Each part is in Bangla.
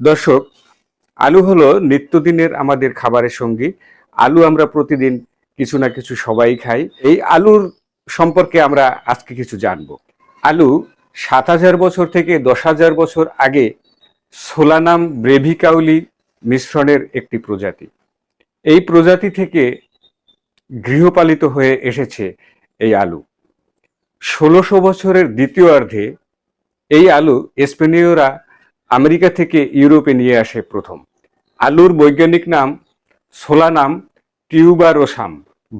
দর্শক, আলু হলো নিত্যদিনের আমাদের খাবারের সঙ্গী। আলু আমরা প্রতিদিন কিছু না কিছু সবাই খাই। এই আলুর সম্পর্কে আমরা আজকে কিছু জানব। আলু সাত হাজার বছর থেকে দশ হাজার বছর আগে সোলানাম ব্রেভিকাউলি মিশ্রণের একটি প্রজাতি। এই প্রজাতি থেকে গৃহপালিত হয়ে এসেছে এই আলু। ষোলোশো বছরের দ্বিতীয়ার্ধে এই আলু স্পেনীয়রা আমেরিকা থেকে ইউরোপে নিয়ে আসে প্রথম। আলুর বৈজ্ঞানিক নাম সোলানাম টিউবারোসাম।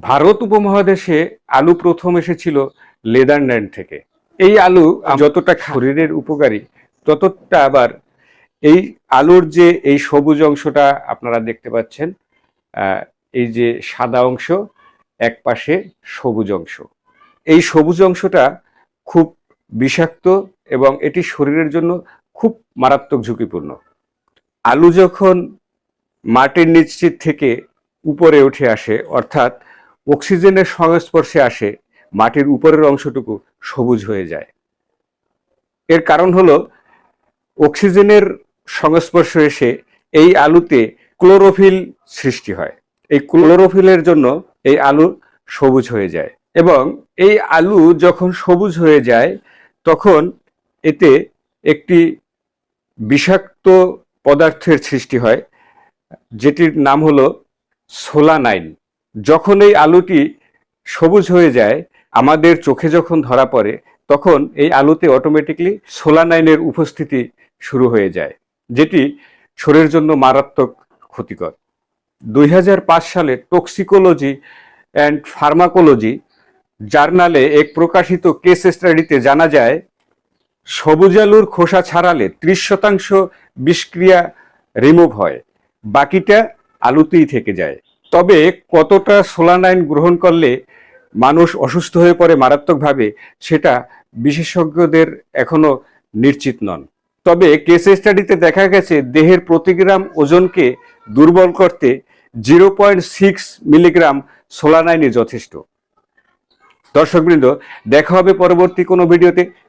ভারত উপমহাদেশে আলু প্রথম এসেছিল লেদারল্যান্ড থেকে। এই আলু যতটা শরীরের উপকারী, ততটা আবার এই আলুর যে এই সবুজ অংশটা আপনারা দেখতে পাচ্ছেন এই যে সাদা অংশ এক পাশে সবুজ অংশ। এই সবুজ অংশটা খুব বিষাক্ত এবং এটি শরীরের জন্য খুব মারাত্মক ঝুঁকিপূর্ণ। আলু যখন মাটির নিচ থেকে উপরে উঠে আসে, অর্থাৎ অক্সিজেনের সংস্পর্শে আসে, মাটির উপরের অংশটুকু সবুজ হয়ে যায়। এর কারণ হলো, অক্সিজেনের সংস্পর্শ এসে এই আলুতে ক্লোরোফিল সৃষ্টি হয়। এই ক্লোরোফিলের জন্য এই আলু সবুজ হয়ে যায় এবং এই আলু যখন সবুজ হয়ে যায়, তখন এতে একটি বিষাক্ত পদার্থের সৃষ্টি হয়, যেটির নাম হলো সোলানাইন। যখন এই আলুটি সবুজ হয়ে যায়, আমাদের চোখে যখন ধরা পড়ে, তখন এই আলুতে অটোমেটিকলি সোলানাইনের উপস্থিতি শুরু হয়ে যায়, যেটি শরীরের জন্য মারাত্মক ক্ষতিকর। দুই হাজার পাঁচ সালে টক্সিকোলজি অ্যান্ড ফার্মাকোলজি জার্নালে এক প্রকাশিত কেস স্টাডিতে জানা যায় সবুজ আলুর খোসা ছাড়ালে ত্রিশ শতাংশ বিষক্রিয়া রিমুভ হয়। বাকিটা আলুতেই থেকে যায়। তবে কতটা সোলানাইন গ্রহণ করলে মানুষ অসুস্থ হয়ে পড়ে মারাত্মকভাবে, সেটা বিশেষজ্ঞদের এখনও নিশ্চিত নন। তবে কেস স্টাডিতে দেখা গেছে, দেহের প্রতি গ্রাম ওজনকে দুর্বল করতে জিরো পয়েন্ট সিক্স মিলিগ্রাম সোলানাইনই যথেষ্ট। দর্শকবৃন্দ, দেখা হবে পরবর্তী কোনো ভিডিওতে।